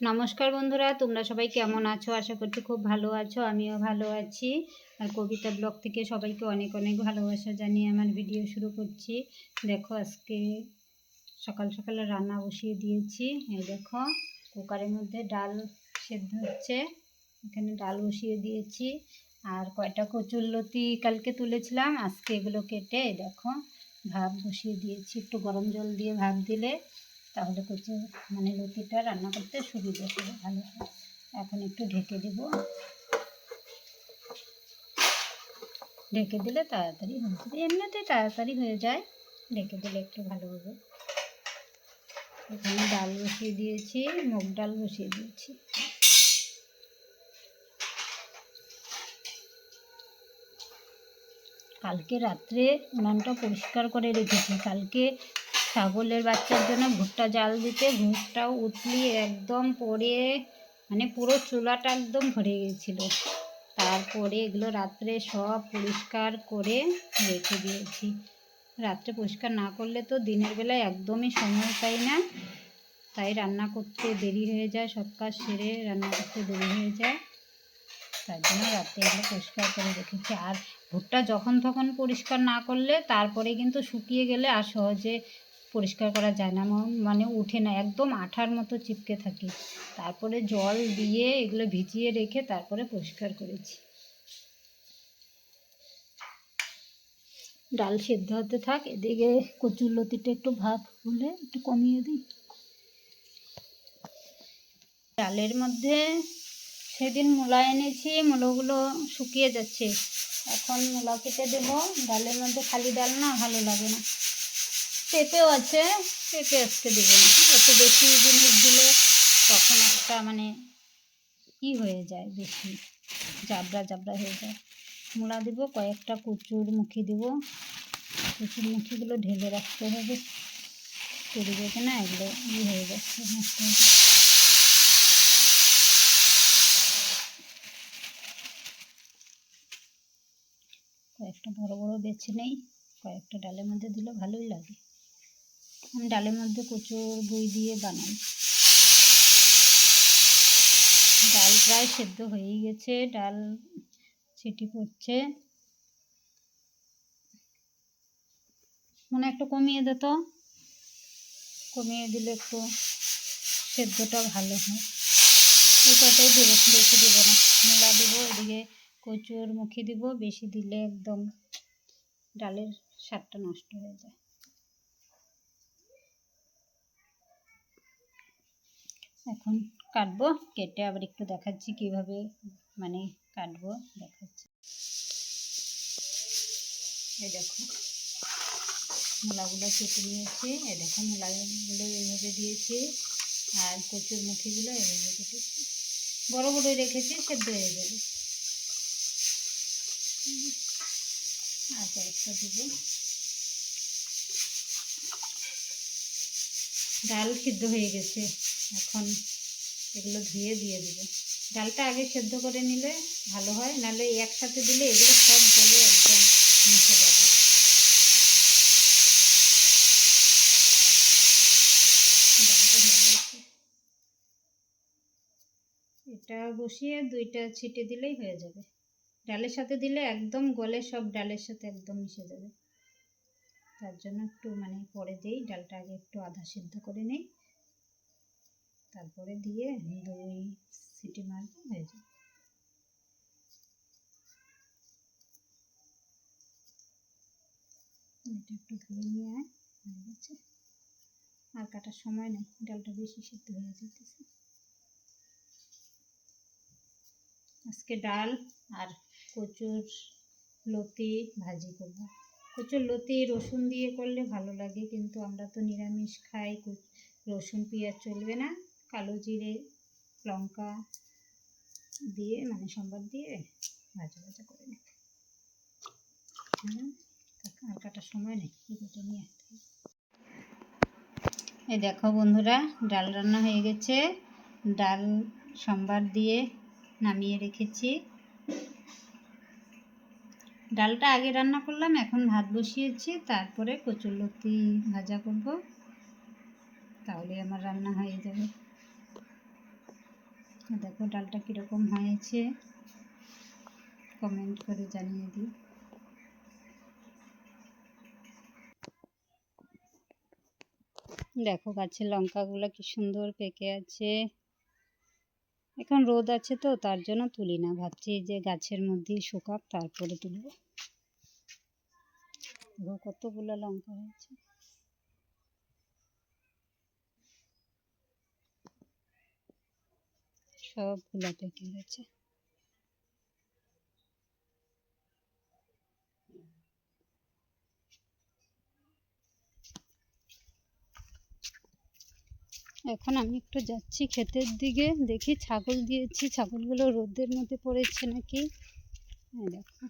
নমস্কার বন্ধুরা, তোমরা সবাই কেমন আছো? আশা করছি খুব ভালো আছো, আমিও ভালো আছি। আর কবিতা ব্লগ থেকে সবাইকে অনেক অনেক ভালোবাসা জানিয়ে আমার ভিডিও শুরু করছি। দেখো, আজকে সকাল সকালে রান্না বসিয়ে দিয়েছি। এই দেখো, কুকারের মধ্যে ডাল সেদ্ধ হচ্ছে, এখানে ডাল বসিয়ে দিয়েছি। আর কয়টা কচুরলতি কালকে তুলেছিলাম, আজকে এগুলো কেটে দেখো, ভাত বসিয়ে দিয়েছি। একটু গরম জল দিয়ে ভাত দিলে তাহলে কচু মানে লতিটা রান্না করতে সুবিধা হবে ভালো এখন একটু ঢেকে দেব। ঢেকে দিলে তাড়াতাড়ি হয়ে যাবে। তাড়াতাড়ি হয়ে যায়। ঢেকে দিলে একটু ভালো হবে। এখানে ডাল বসিয়ে দিয়েছি, মুগ ডাল বসিয়ে দিয়েছি। কালকে রাত্রে উনানটা পরিষ্কার করে রেখেছি। কালকে ছাগলের বাচ্চার জন্য ভুট্টা জাল দিতে ভুট্টাও উতলিয়ে একদম পরে মানে পুরো চুলাটা একদম ভরে গেছিল। তারপরে এগুলো রাত্রে সব পরিষ্কার করে রেখে দিয়েছি। রাত্রে পরিষ্কার না করলে তো দিনের বেলায় একদমই সময় পাই না। তাই রান্না করতে দেরি হয়ে যায়, সব কাজ সেরে রান্না করতে দেরি হয়ে যায়। তার জন্য রাত্রে এগুলো পরিষ্কার করে রেখেছি। আর ভুট্টা যখন তখন পরিষ্কার না করলে তারপরে কিন্তু শুকিয়ে গেলে আর সহজে পরিষ্কার করা যায় না মানে উঠে না, একদম আঠার মতো চিপকে থাকে। তারপরে জল দিয়ে এগুলো ভিজিয়ে রেখে তারপরে পরিষ্কার করেছি। ডাল সেদ্ধ হতে থাক, এদিকে কচুর লতিটা একটু ভাপ হলে একটু কমিয়ে দিই। ডালের মধ্যে সেদিন মূলা এনেছি, মূলোগুলো শুকিয়ে যাচ্ছে। এখন মূলা কেটে দেবো। ডালের মধ্যে খালি ডাল না, ভালো লাগে না। পেঁপেও আছে, পেঁপে আজকে দেবো না। একটু বেশি জিনিস দিলে তখন একটা মানে ই হয়ে যায় বেশি, জাবড়া জাবড়া হয়ে যায়। মূলা দেবো, কয়েকটা কচুর মুখি দেবো। কচুর মুখিগুলো ঢেলে রাখতে হবে। করতে না এগুলো ই হয়ে যাচ্ছে নষ্ট হয়ে যাচ্ছে। কয়েকটা বড় বড় বেছে নেই, কয়েকটা ডালের মধ্যে দিলে ভালোই লাগে। ডালের মধ্যে প্রচুর বই দিয়ে বানাই। ডাল প্রায় সেদ্ধ হয়েই গেছে, ডাল ছিটি পড়ছে। মনে একটু কমিয়ে দে তো। কমিয়ে দিলে একটু সেদ্ধটা ভালো হয়। এই কটাই দেবো, বেশি দেবো না। মূলা দেবো, এদিকে কচুর মুখি দিব, বেশি দিলে একদম ডালের স্বাদটা নষ্ট হয়ে যায়। এখন কাটবো, কেটে আবার একটু দেখাচ্ছি কীভাবে মানে কাটবো, দেখাচ্ছি। এই দেখো, মূলাগুলো কেটে নিয়েছি। এই দেখো, মূলাগুলো এইভাবে দিয়েছি। আর কচুর মুখিগুলো এইভাবে কেটেছি। বড় বড় রেখেছি, সেদ্ধ হয়ে যাবে। আর কয়েকটা দেবো। ডাল সিদ্ধ হয়ে গেছে। এখন এগুলো ধুয়ে দিয়ে দেবো। ডালটা আগে সেদ্ধ করে নিলে ভালো হয়, নাহলে একসাথে দিলে এগুলো সব জলে একদম মিশে যাবে। ডালটা হয়ে গেছে। এটা বসিয়ে দুইটা ছিটে দিলেই হয়ে যাবে। ডালের সাথে দিলে একদম গলে সব ডালের সাথে একদম মিশে যাবে। তার জন্য একটু মানে পরে দিই, ডালটা আগে একটু আধা সিদ্ধ করে নিই। তারপরে দিয়ে দুই, সিটি মারবো হয়ে যাবে এটা একটু ধুয়ে নিয়ে আয়, হয়ে গেছে। আর কাটার সময় নেই, ডালটা বেশি সিদ্ধ হয়ে যেতেছে আজকে ডাল আর কচুর লতি ভাজি করব। কচুর লতি, রসুন দিয়ে করলে ভালো লাগে, কিন্তু আমরা তো নিরামিষ খাই রসুন, পেঁয়াজ চলবে না। কালো জিরে, লঙ্কা দিয়ে মানে সম্বাদ দিয়ে ভাজা ভাজা করে নিতে। আর কাটার সময় নেই নিয়ে এই দেখো বন্ধুরা, ডাল রান্না হয়ে গেছে। ডাল সম্বার দিয়ে নামিয়ে রেখেছি। ডালটা আগে রান্না করলাম, এখন ভাত বসিয়েছি, তারপরে কচুরলতি ভাজা করব। তাহলে আমার রান্না হয়ে যাবে। দেখো ডালটা কীরকম হয়েছে। কমেন্ট করে জানিয়ে দিই। দেখো গাছের লঙ্কাগুলো কি সুন্দর পেকে আছে। এখন রোদ আছে তো, তার জন্য তুলি না। ভাবছি যে গাছের মধ্যেই শুকাক, তারপরে তুলব। কতগুলো লঙ্কা হয়েছে। সবগুলো পেকে গেছে এখন আমি একটু যাচ্ছি ক্ষেতের দিকে। দেখি ছাগল দিয়েছি। ছাগলগুলো রোদের মধ্যে পড়েছে নাকি? দেখো,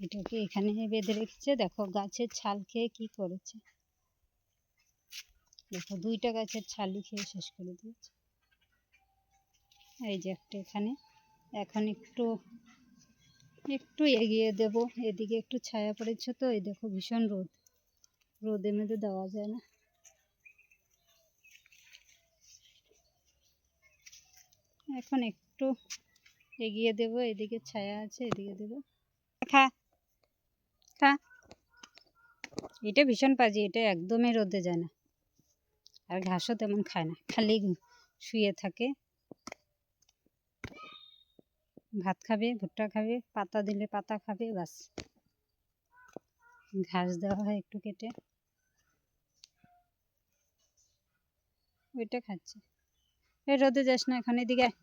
এটাকে এখানে বেঁধে রেখেছে। দেখো, গাছের ছাল খেয়ে কি করেছে। দেখো, দুইটা গাছের ছালই খেয়ে শেষ করে দিয়েছে। এই যে একটা এখানে। এখন একটু একটু এগিয়ে দেব। এদিকে একটু ছায়া পড়েছে তো, এই দেখো ভীষণ রোদ। রোদের মধ্যে দেওয়া যায় না। এখন একটু এগিয়ে দেব। এদিকে ছায়া আছে, এদিকে দেব। খা খা। এটা ভীষণ পাজি, এটা একদমই রোদে যায় না। আর ঘাসও তেমন খায় না, খালি শুয়ে থাকে। ভাত খাবে, ভুট্টা খাবে, পাতা দিলে পাতা খাবে বাস ঘাস দেওয়া হয় একটু কেটে। ওইটা খাচ্ছে। এই রোদে যাস না এখানে আয়।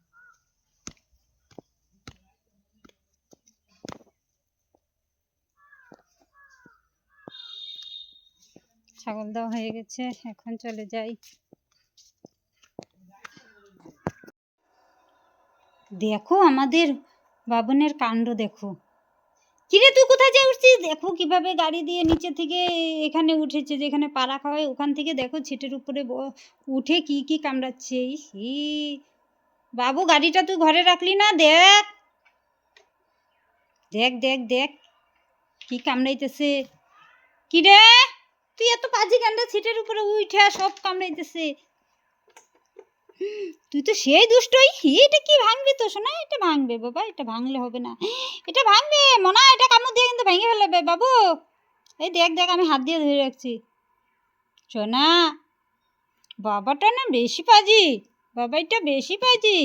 ছাগল দেওয়া হয়ে গেছে, এখন চলে যাই। দেখো আমাদের বাবনের কাণ্ড দেখো। কিরে, তুই কোথায় যে উঠছিস? দেখো কীভাবে গাড়ি দিয়ে নিচে থেকে এখানে উঠেছে যেখানে পাড়া খাওয়ায়, ওখান থেকে দেখো ছিটের উপরে উঠে কি কি কামড়াচ্ছে। ই বাবু, গাড়িটা তুই ঘরে রাখলি না? দেখ। দেখ দেখ দেখ, কি কামড়াইতেছে। কি রে তুই এত পাজি গান্ডা ছিটের উপরে উঠে সব কামড়াইতেছে। তুই তো সেই দুষ্টই। এটা কি ভাঙবে তো? শোনা এটা ভাঙবে বাবা, এটা ভাঙলে হবে না। এটা ভাঙবে, মনা, এটা কামড় দিয়ে কিন্তু ভেঙে ফেলবে বাবু। এই দেখ দেখ, আমি হাত দিয়ে ধরে রাখছি। শোনা বাবাটা না বেশি পাজি। বাবা, এটা বেশি পাজি।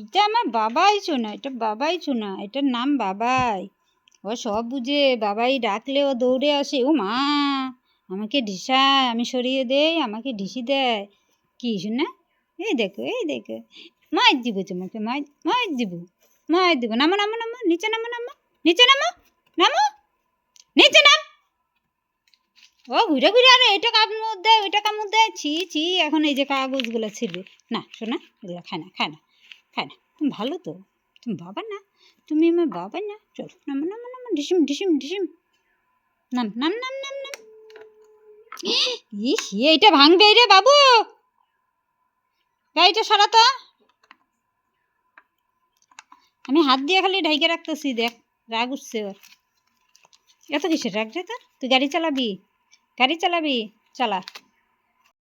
এটা আমার বাবাই শোনা এটা বাবাই শোনা এটার নাম বাবাই। ও সব বুঝে, বাবাই ডাকলে ও দৌড়ে আসে। ও মা, আমাকে ঢিসায়, আমি সরিয়ে দেই, আমাকে ঢিসি দেয়। কি শোনা? এই দেখো এই দেখো। মায়ের দিব তোমাকে মায়ের মায়ের দিব মায়ের দিব। নামো নামো নামো, নিচে নামো নামো, নিচে নামো নামো, নিচে নাম। ও, ঘুরে ঘুরে, আরে, এটা কামড় মধ্যে ওইটা কামড় দেয় ছি ছি, এখন এই যে কাগজগুলো ছিঁড়বে না, শোনা, এগুলো খায় না খায় না খায় না। তুমি ভালো তো, তুমি বাবা না, তুমি আমার বাবা না। চলো, নামো নামো নামো, ডিসিম ডিসিম ডিসিম। নাম নাম নাম নাম নাম। ইস এইটা ভাঙবে রে বাবু। গাড়িটা সরাতো আমি হাত দিয়ে খালি ঢাইকে রাখতেছি, দেখ, রাগ উঠছে ওর। এত কিসের রাগ রে তোর? তুই গাড়ি চালাবি? গাড়ি চালাবি? চালা।